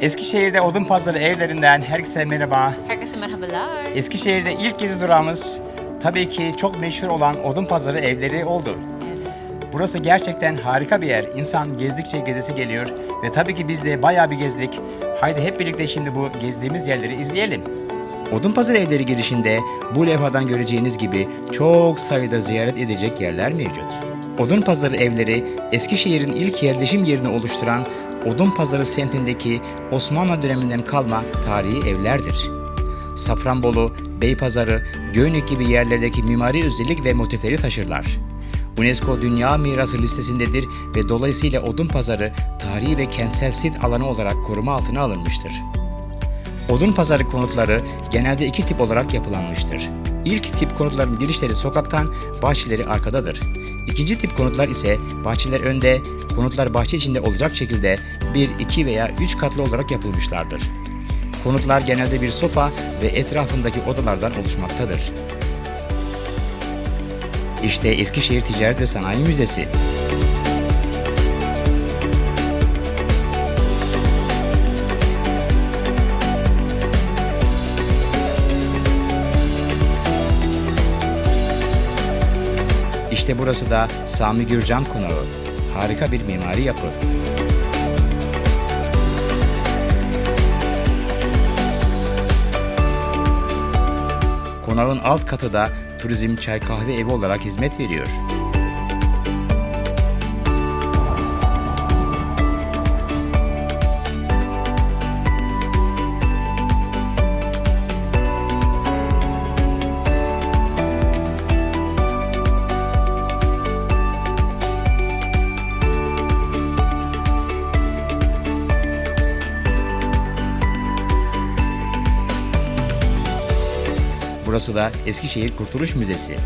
Eskişehir'de Odun Pazarı evlerinden herkese merhaba. Herkese merhabalar. Eskişehir'de ilk gezi durağımız tabii ki çok meşhur olan Odun Pazarı evleri oldu. Burası gerçekten harika bir yer. İnsan gezdikçe gezisi geliyor ve tabii ki biz de bayağı bir gezdik. Haydi hep birlikte şimdi bu gezdiğimiz yerleri izleyelim. Odun Pazarı evleri girişinde bu levhadan göreceğiniz gibi çok sayıda ziyaret edecek yerler mevcut. Odun Pazarı evleri Eskişehir'in ilk yerleşim yerini oluşturan Odun Pazarı semtindeki Osmanlı döneminden kalma tarihi evlerdir. Safranbolu, Beypazarı, Göynük gibi yerlerdeki mimari özellik ve motifleri taşırlar. UNESCO Dünya Mirası listesindedir ve dolayısıyla Odun Pazarı tarihi ve kentsel sit alanı olarak koruma altına alınmıştır. Odun pazarı konutları genelde iki tip olarak yapılanmıştır. İlk tip konutların girişleri sokaktan, bahçeleri arkadadır. İkinci tip konutlar ise bahçeler önde, konutlar bahçe içinde olacak şekilde bir, iki veya üç katlı olarak yapılmışlardır. Konutlar genelde bir sofa ve etrafındaki odalardan oluşmaktadır. İşte Eskişehir Ticaret ve Sanayi Müzesi. İşte burası da Sami Gürcan Konağı. Harika bir mimari yapı. Konağın alt katı da turizm çay kahve evi olarak hizmet veriyor. Burası da Eskişehir Kurtuluş Müzesi.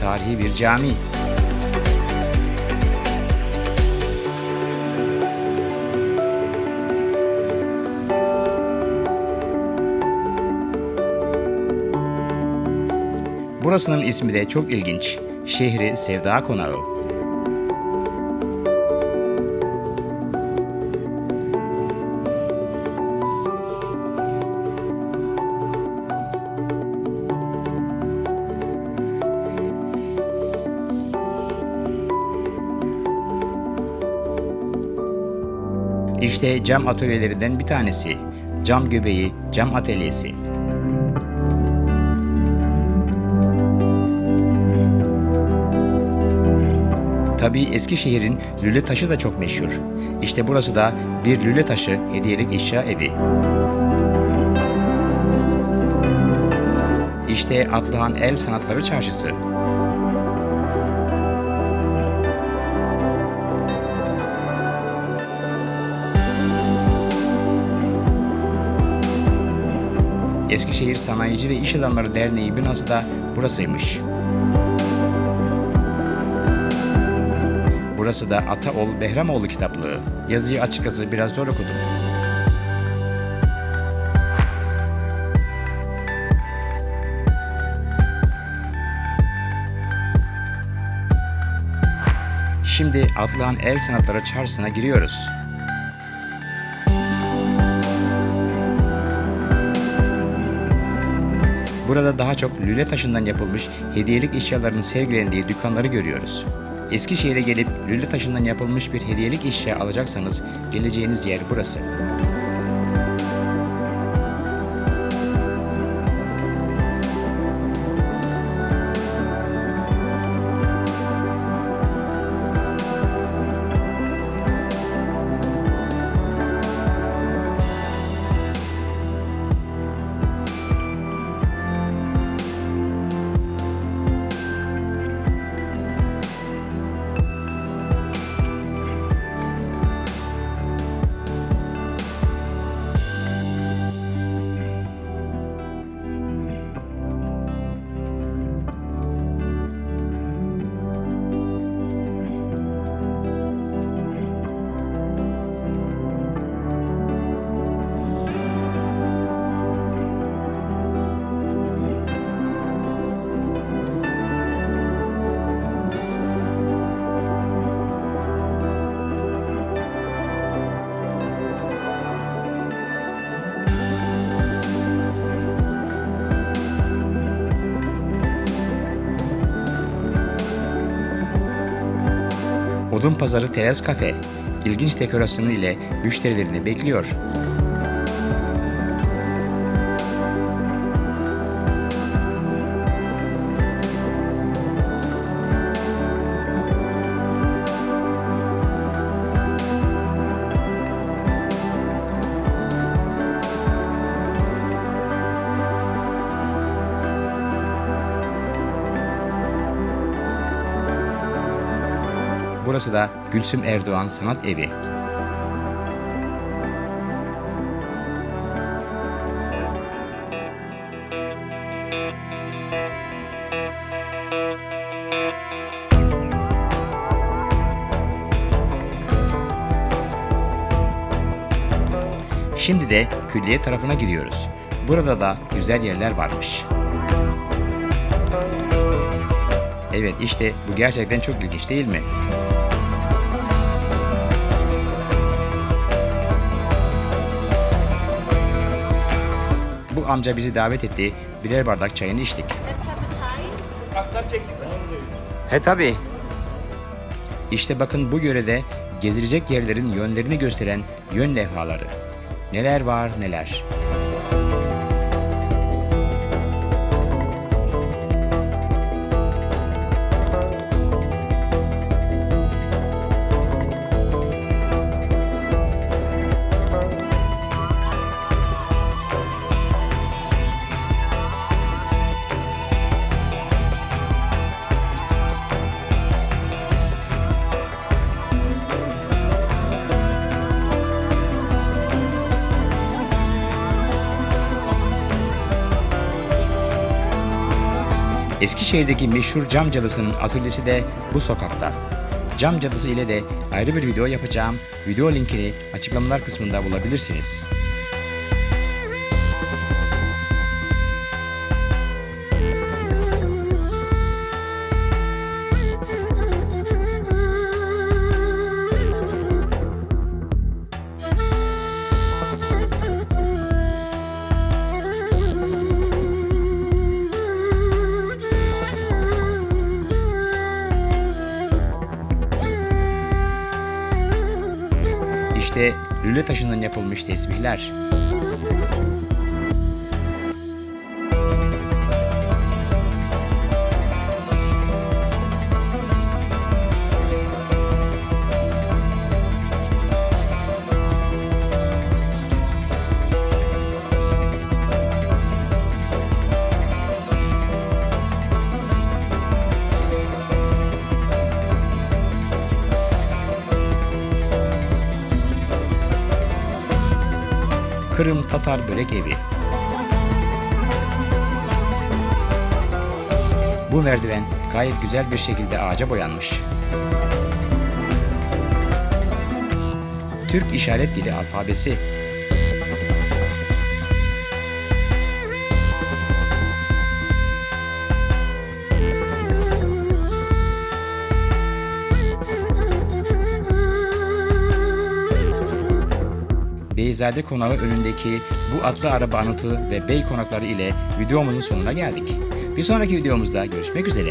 Tarihi bir cami. Burasının ismi de çok ilginç. Şehri Sevda Konağı. İşte cam atölyelerinden bir tanesi. Cam Göbeği Cam Atölyesi. Tabii Eskişehir'in lüle taşı da çok meşhur. İşte burası da bir lüle taşı hediyelik eşya evi. İşte Atlıhan El Sanatları Çarşısı. Eskişehir Sanayici ve İş Adamları Derneği binası da burasıymış. Burası da Ataol Behramoğlu kitaplığı. Yazıyı açıkçası biraz zor okudum. Şimdi Atlıhan El Sanatları Çarşısı'na giriyoruz. Burada daha çok lüle taşından yapılmış hediyelik eşyaların sergilendiği dükkanları görüyoruz. Eskişehir'e gelip lüle taşından yapılmış bir hediyelik eşya alacaksanız geleceğiniz yer burası. Odun Pazarı Teras Kafe ilginç dekorasyonu ile müşterilerini bekliyor. Burası da Gülsüm Erdoğan Sanat Evi. Şimdi de külliye tarafına gidiyoruz. Burada da güzel yerler varmış. Evet işte bu gerçekten çok ilginç değil mi? Bu amca bizi davet etti. Birer bardak çayını içtik. He tabi. İşte bakın bu yörede gezilecek yerlerin yönlerini gösteren yön levhaları. Neler var neler. Eskişehir'deki meşhur cam cadısının atölyesi de bu sokakta. Cam cadısı ile de ayrı bir video yapacağım. Video linkini açıklamalar kısmında bulabilirsiniz. İşte lüle taşından yapılmış tesbihler. Kırım Tatar Börek Evi. Bu merdiven gayet güzel bir şekilde ağaca boyanmış. Türk İşaret Dili alfabesi. Beyzade Konağı önündeki bu atlı araba anıtı ve bey konakları ile videomuzun sonuna geldik. Bir sonraki videomuzda görüşmek üzere.